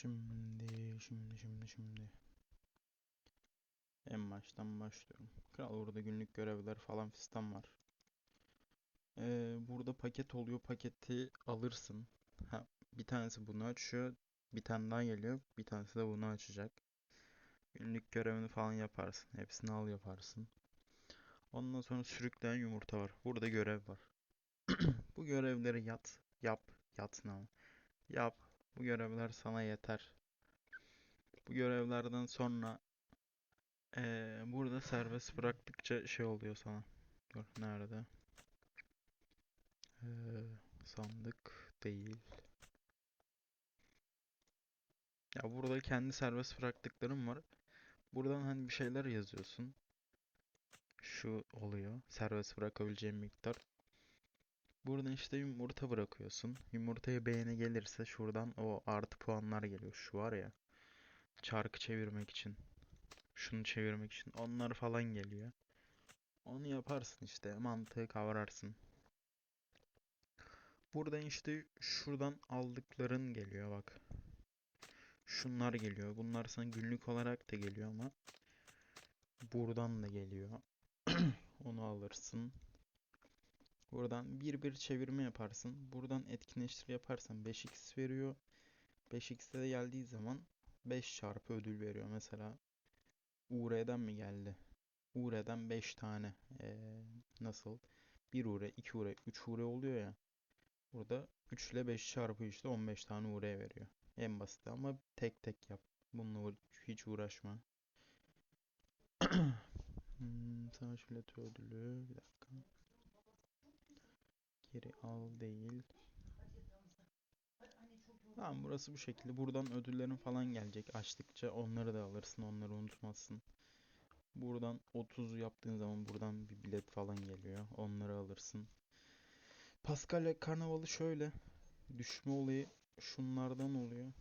Şimdi, şimdi, şimdi, şimdi. En baştan başlıyorum. Kral burada günlük görevler falan fistan var. Ee, burada paket oluyor. Paketi alırsın. Ha, bir tanesi bunu açıyor. Bir tane daha geliyor. Bir tanesi de bunu açacak. Günlük görevini falan yaparsın. Hepsini al yaparsın. Ondan sonra sürükleyen yumurta var. Burada görev var. Bu görevleri yat, yap, yatma. Yap. Bu görevler sana yeter. Bu görevlerden sonra eee, burada serbest bıraktıkça şey oluyor sana. Dur nerede? Eee, sandık değil. Ya burada kendi serbest bıraktıklarım var. Buradan hani bir şeyler yazıyorsun. Şu oluyor. Serbest bırakabileceğim miktar. Buradan işte yumurta bırakıyorsun. Yumurtaya beğeni gelirse şuradan o artı puanlar geliyor. Şu var ya. Çarkı çevirmek için. Şunu çevirmek için. Onlar falan geliyor. Onu yaparsın işte. Mantığı kavrarsın. Buradan işte şuradan aldıkların geliyor bak. Şunlar geliyor. Bunlar sana günlük olarak da geliyor ama buradan da geliyor. Onu alırsın. Buradan bir bir çevirme yaparsın. Buradan etkinleştir yaparsan 5x veriyor. 5x'e de geldiği zaman 5 çarpı ödül veriyor. Mesela UR'den mi geldi? UR'den 5 tane. Ee, nasıl? 1 UR, 2 UR, 3 UR oluyor ya. Burada 3 ile 5 çarpı işte 15 tane UR veriyor. En basit ama tek tek yap. Bununla hiç uğraşma. Hmm, savaş bileti ödülü. Bir dakika. Geri al değil. Tamam burası bu şekilde. Buradan ödüllerin falan gelecek. Açtıkça onları da alırsın. Onları unutmazsın. Buradan 30 yaptığın zaman buradan bir bilet falan geliyor. Onları alırsın. Paskalya Karnavalı şöyle. Düşme olayı şunlardan oluyor.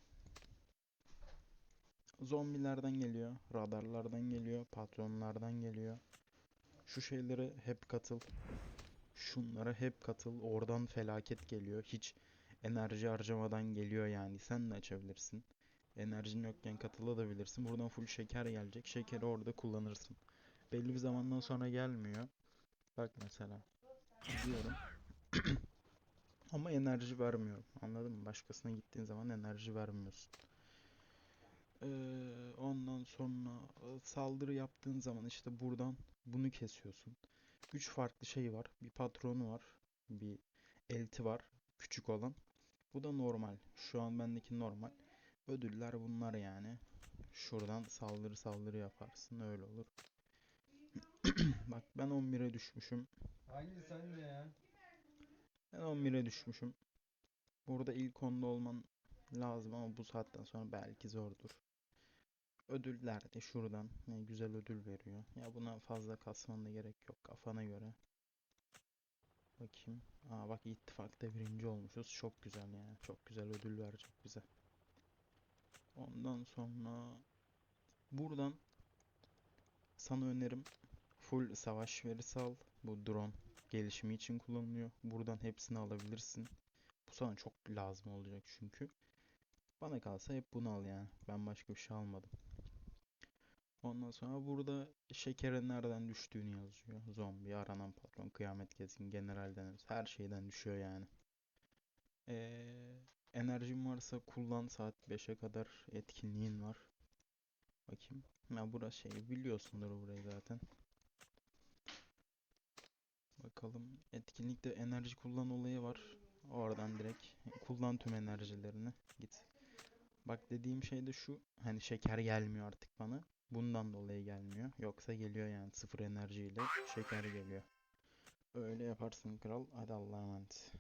Zombilerden geliyor. Radarlardan geliyor. Patronlardan geliyor. Şu şeylere hep katıl. Şunlara hep katıl. Oradan felaket geliyor. Hiç enerji harcamadan geliyor yani. Sen de açabilirsin. Enerjin yokken katılabilirsin. Buradan full şeker gelecek. Şekeri orada kullanırsın. Belli bir zamandan sonra gelmiyor. Bak mesela. Gidiyorum. Ama enerji vermiyorum. Anladın mı? Başkasına gittiğin zaman enerji vermiyorsun. Ee, ondan sonra saldırı yaptığın zaman işte buradan bunu kesiyorsun. Üç farklı şey var. Bir patronu var. Bir elti var. Küçük olan. Bu da normal. Şu an bendeki normal. Ödüller bunlar yani. Şuradan saldırı saldırı yaparsın. Öyle olur. Bak ben 11'e düşmüşüm. Hangi sen de ya? Ben 11'e düşmüşüm. Burada ilk onda olman lazım ama bu saatten sonra belki zordur. Ödüller de şuradan yani güzel ödül veriyor. Ya buna fazla kasmana gerek yok kafana göre. Bakayım. Aa bak ittifakta birinci olmuşuz. Çok güzel yani. Çok güzel ödül verecek bize. Ondan sonra buradan sana önerim full savaş verisi al. Bu drone gelişimi için kullanılıyor. Buradan hepsini alabilirsin. Bu sana çok lazım olacak çünkü. Bana kalsa hep bunu al yani. Ben başka bir şey almadım. Ondan sonra burada şekerin nereden düştüğünü yazıyor. Zombi, aranan patron, kıyamet gezgin, generalden her şeyden düşüyor yani. Ee, enerjin varsa kullan saat 5'e kadar etkinliğin var. Bakayım. Ya burası şey biliyorsundur burayı zaten. Bakalım. Etkinlikte enerji kullan olayı var. Oradan direkt kullan tüm enerjilerini. Git. Bak dediğim şey de şu. Hani şeker gelmiyor artık bana. Bundan dolayı gelmiyor. Yoksa geliyor yani sıfır enerjiyle şeker geliyor. Öyle yaparsın kral. Hadi Allah'a emanet.